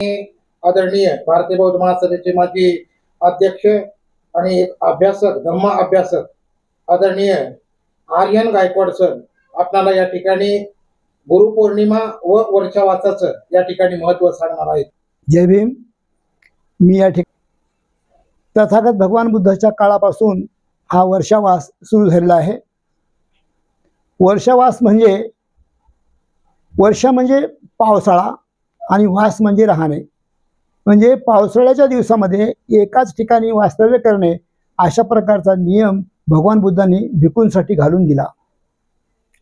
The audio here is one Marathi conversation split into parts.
आदरणीय भारतीय बौद्ध महासभेचे माजी अध्यक्ष आणि एक अभ्यासक धम्म अभ्यासक आदरणीय आर्यन गायकवाड सर आपणाला या ठिकाणी गुरुपौर्णिमा व वर्षावासाचं या ठिकाणी महत्त्व सांगणार आहेत. जय भीम. मी या ठिकाणी तथागत भगवान बुद्धाच्या काळापासून हा वर्षावास सुरू झालेला आहे. वर्षावास म्हणजे वर्ष म्हणजे पावसाळा आणि वास म्हणजे राहणे. म्हणजे पावसाळ्याच्या दिवसामध्ये एकाच ठिकाणी वास्तव्य करणे अशा प्रकारचा नियम भगवान बुद्धांनी भिकूंसाठी घालून दिला.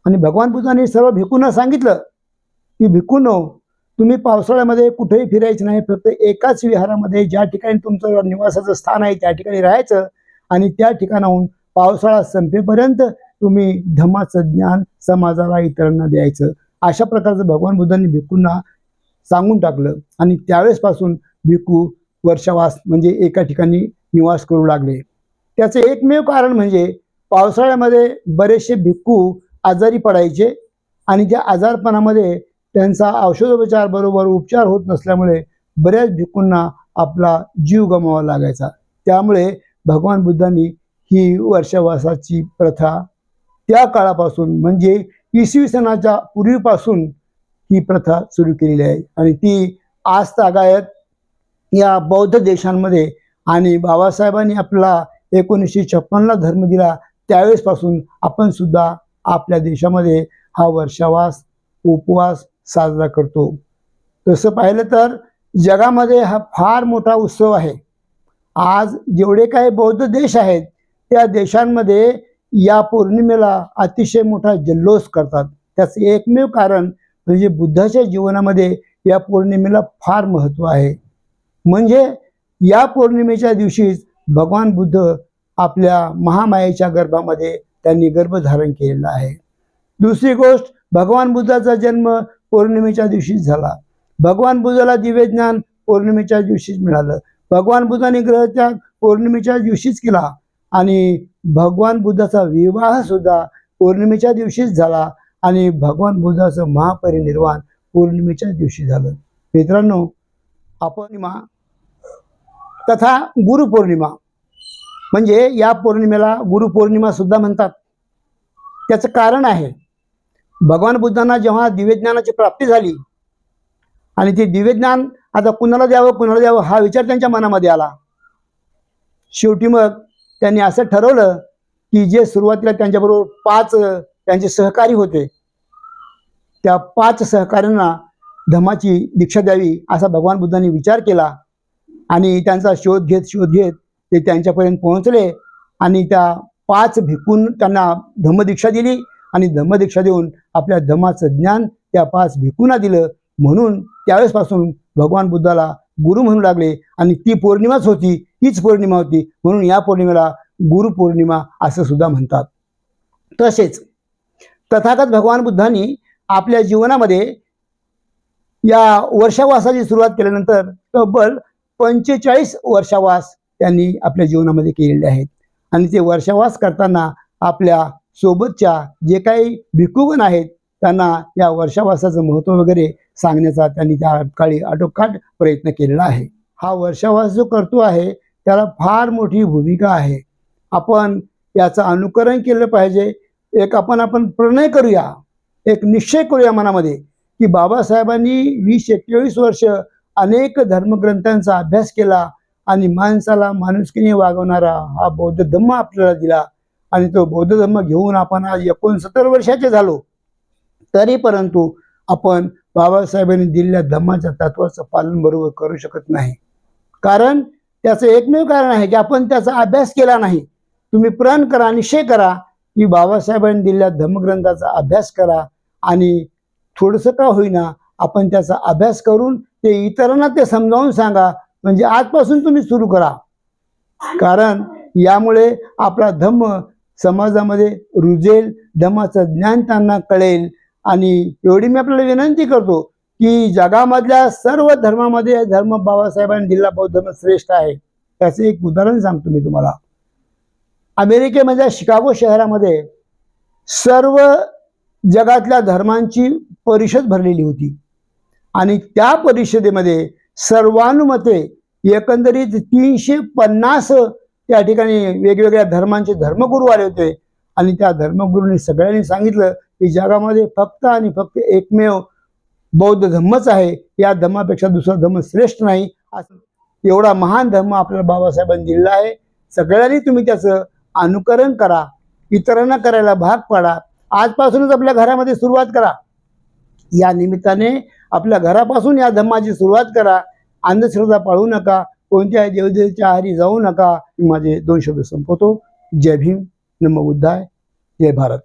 आणि भगवान बुद्धांनी सर्व भिकूंना सांगितलं की भिकूनो तुम्ही पावसाळ्यामध्ये कुठेही फिरायचं नाही फक्त एकाच विहारामध्ये ज्या ठिकाणी तुमचं निवासाचं स्थान आहे त्या ठिकाणी राहायचं आणि त्या ठिकाणाहून पावसाळा संपेपर्यंत तुम्ही धम्माचं ज्ञान समाजाला इतरांना द्यायचं. अशा प्रकारचं भगवान बुद्धांनी भिकूंना सांगून टाकलं. आणि त्यावेळेसपासून भिकू वर्षावास म्हणजे एका ठिकाणी निवास करू लागले. त्याचं एकमेव कारण म्हणजे पावसाळ्यामध्ये बरेचसे भिक्खू आजारी पडायचे आणि त्या आजारपणामध्ये त्यांचा औषधोपचार बरोबर उपचार होत नसल्यामुळे बऱ्याच भिक्खूंना आपला जीव गमावा लागायचा. त्यामुळे भगवान बुद्धांनी ही वर्षावासाची प्रथा त्या काळापासून म्हणजे इसवी सणाच्या पूर्वीपासून ही प्रथा सुरू केलेली आहे. आणि ती आज तागायत या बौद्ध देशांमध्ये आणि बाबासाहेबांनी आपला एकोणीसशे छप्पनला धर्म दिला त्यावेळेसपासून आपण सुद्धा आपल्या देशामध्ये हा वर्षावास उपवास साजरा करतो. तसं पाहिलं तर जगामध्ये हा फार मोठा उत्सव आहे. आज जेवढे काही बौद्ध देश आहेत त्या देशांमध्ये या पौर्णिमेला अतिशय मोठा जल्लोष करतात. त्याचं एकमेव कारण म्हणजे बुद्धाच्या जीवनामध्ये या पौर्णिमेला फार महत्त्व आहे. म्हणजे या पौर्णिमेच्या दिवशीच भगवान बुद्ध आपल्या महामायेच्या गर्भामध्ये त्यांनी गर्भधारण केलेला आहे. दुसरी गोष्ट भगवान बुद्धाचा जन्म पौर्णिमेच्या दिवशीच झाला. भगवान बुद्धाला दिव्य ज्ञान पौर्णिमेच्या दिवशीच मिळालं. भगवान बुद्धाने ग्रहत्याग पौर्णिमेच्या दिवशीच केला आणि भगवान बुद्धाचा विवाह सुद्धा पौर्णिमेच्या दिवशीच झाला. आणि भगवान बुद्धाचं महापरिनिर्वाण पौर्णिमेच्या दिवशी झालं. मित्रांनो अपौर्णिमा तथा गुरुपौर्णिमा म्हणजे या पौर्णिमेला गुरुपौर्णिमा सुद्धा म्हणतात. त्याचं कारण आहे भगवान बुद्धांना जेव्हा दिव्यज्ञानाची प्राप्ती झाली आणि ते दिव्यज्ञान आता कुणाला द्यावं कुणाला द्यावं हा विचार त्यांच्या मनामध्ये आला. शेवटी मग त्यांनी असं ठरवलं की जे सुरुवातीला त्यांच्याबरोबर पाच त्यांचे सहकारी होते. त्या पाच सहकाऱ्यांना धमाची दीक्षा द्यावी असा भगवान बुद्धांनी विचार केला आणि त्यांचा शोध घेत शोध घेत ते त्यांच्यापर्यंत पोहोचले आणि त्या पाच भिकून त्यांना धम्मदीक्षा दिली आणि धम्मदीक्षा देऊन आपल्या धम्माचं ज्ञान त्या पाच भिकूंना दिलं. म्हणून त्यावेळेसपासून भगवान बुद्धाला गुरु म्हणू लागले आणि ती पौर्णिमाच होती हीच पौर्णिमा होती. म्हणून या पौर्णिमेला गुरुपौर्णिमा असं सुद्धा म्हणतात. तसेच तथागत भगवान बुद्धांनी आपल्या जीवनामध्ये या वर्षावासाची सुरुवात केल्यानंतर तब्बल पंचेचाळीस वर्षावास त्यांनी आपल्या जीवनामध्ये केलेले आहेत. आणि ते वर्षावास करताना आपल्या सोबतच्या जे काही भिक्खूगण आहेत त्यांना या वर्षावासाचं महत्त्व वगैरे सांगण्याचा त्यांनी त्या काळी आटोकाट प्रयत्न केलेला आहे. हा वर्षावास जो करतो आहे त्याला फार मोठी भूमिका आहे. आपण याचं अनुकरण केलं पाहिजे एक आपण आपण प्रणय करूया. एक निश्चय करूया मनामध्ये की बाबासाहेबांनी वीस एकवीस वर्ष अनेक धर्मग्रंथांचा अभ्यास केला आणि माणसाला माणुसकीने वागवणारा हा बौद्ध धम्म आपल्याला दिला आणि तो बौद्ध धम्म घेऊन आपण आज एकोणसत्तर वर्षाचे झालो. तरी परंतु आपण बाबासाहेबांनी दिलेल्या धम्माच्या तत्वाचं पालन बरोबर करू शकत नाही. कारण त्याचं एकमेव कारण आहे की आपण त्याचा अभ्यास केला नाही. तुम्ही प्रण करा निश्चय करा की बाबासाहेबांनी दिलेल्या धम्मग्रंथाचा अभ्यास करा आणि थोडंसं का होईना आपण त्याचा अभ्यास करून ते इतरांना ते समजावून सांगा. म्हणजे आजपासून तुम्ही सुरू करा. कारण यामुळे आपला धम्म समाजामध्ये रुजेल धम्माचं ज्ञान त्यांना कळेल. आणि एवढी मी आपल्याला विनंती करतो की जगामधल्या सर्व धर्मामध्ये धर्म बाबासाहेबांनी दिला बौद्ध धर्म श्रेष्ठ आहे. त्याचं एक उदाहरण सांगतो मी तुम्हाला. अमेरिकेमधल्या शिकागो शहरामध्ये सर्व जगातल्या धर्मांची परिषद भरलेली होती. आणि त्या परिषदेमध्ये सर्वानुमते एकंदरीत तीनशे पन्नास त्या ठिकाणी वेगवेगळ्या धर्मांचे धर्मगुरू आले होते. आणि त्या धर्मगुरूंनी सगळ्यांनी सांगितलं की जगामध्ये फक्त आणि फक्त एकमेव बौद्ध धम्मच आहे. या धम्मापेक्षा दुसरा धम्म श्रेष्ठ नाही. असं एवढा महान धम्म आपल्याला बाबासाहेबांनी दिलेला आहे. सगळ्यांनी तुम्ही त्याचं अनुकरण करा इतरांना करायला भाग पाडा आजपासूनच आपल्या घरामध्ये सुरुवात करा. या निमित्ताने आपल्या घरापासून या धम्माची सुरुवात करा. अंधश्रद्धा पाळू नका कोणत्याही देवदेवीच्या आहारी जाऊ नका. माझे दोन शब्द संपवतो. जय भीम. नमो बुद्धाय. जय भारत.